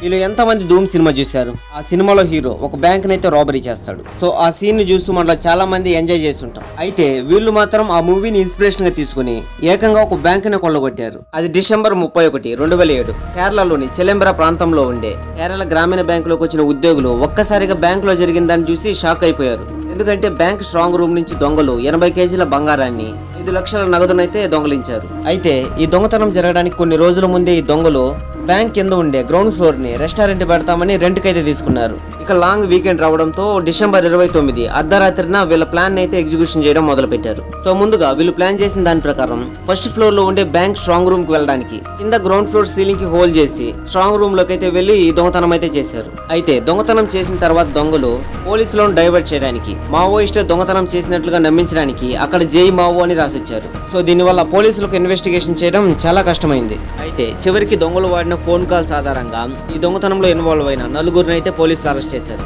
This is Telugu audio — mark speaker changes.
Speaker 1: వీళ్ళు ఎంతమంది ధూమ్ సినిమా చూశారు? ఆ సినిమాలో హీరో ఒక బ్యాంక్ అయితే రాబరీ చేస్తాడు. సో ఆ సీన్ని చూస్తూ మనలో చాలా మంది ఎంజాయ్ చేసి ఉంటాం అయితే వీళ్ళు మాత్రం ఆ మూవీని ఇన్స్పిరేషన్గా తీసుకుని ఏకంగా ఒక బ్యాంక్ని కొల్లగొట్టారు. అది డిసెంబర్ ముప్పై ఒకటి రెండు వేల ఏడు. కేరళలోని చెలెంబర ప్రాంతంలో ఉండే కేరళ గ్రామీణ బ్యాంకులోకి వచ్చిన ఉద్యోగులు ఒక్కసారిగా బ్యాంక్లో చూసి షాక్ అయిపోయారు. ఎందుకంటే బ్యాంక్ స్ట్రాంగ్ రూమ్ నుంచి దొంగలు ఎనభై కేజీల బంగారాన్ని ఐదు లక్షల నగదునైతే దొంగలించారు. అయితే ఈ దొంగతనం జరగడానికి కొన్ని రోజుల ముందే ఈ దొంగలు బ్యాంక్ కింద ఉండే గ్రౌండ్ ఫ్లోర్ని రెస్టారెంట్ పెడతామని రెంట్ కైతే తీసుకున్నారు. ఇక లాంగ్ వీకెండ్ రావడంతో డిసెంబర్ ఇరవై తొమ్మిది అర్ధరాత్రిన వీళ్ళ ప్లాన్ అయితే ఎగ్జిక్యూషన్ చేయడం మొదలు పెట్టారు సో ముందుగా వీళ్ళు ప్లాన్ చేసిన దాని ప్రకారం ఫస్ట్ ఫ్లోర్లో ఉండే బ్యాంక్ స్ట్రాంగ్ రూమ్కి వెళ్ళడానికి కింద గ్రౌండ్ ఫ్లోర్ సీలింగ్కి హోల్ చేసి స్ట్రాంగ్ రూమ్లోకి అయితే వెళ్ళి దొంగతనం అయితే చేశారు. అయితే దొంగతనం చేసిన తర్వాత దొంగలు పోలీసులను డైవర్ట్ చేయడానికి మావోయిస్టులు దొంగతనం చేసినట్లుగా నమ్మించడానికి అక్కడ జై మావో అని రాసిచ్చారు. సో దీనివల్ల పోలీసులకు ఇన్వెస్టిగేషన్ చేయడం చాలా కష్టమైంది. అయితే చివరికి దొంగలు వాడిన ఫోన్ కాల్స్ ఆధారంగా ఈ దొంగతనంలో ఇన్వాల్వ్ అయిన నలుగురిని అయితే పోలీసులు అరెస్ట్ చేశారు.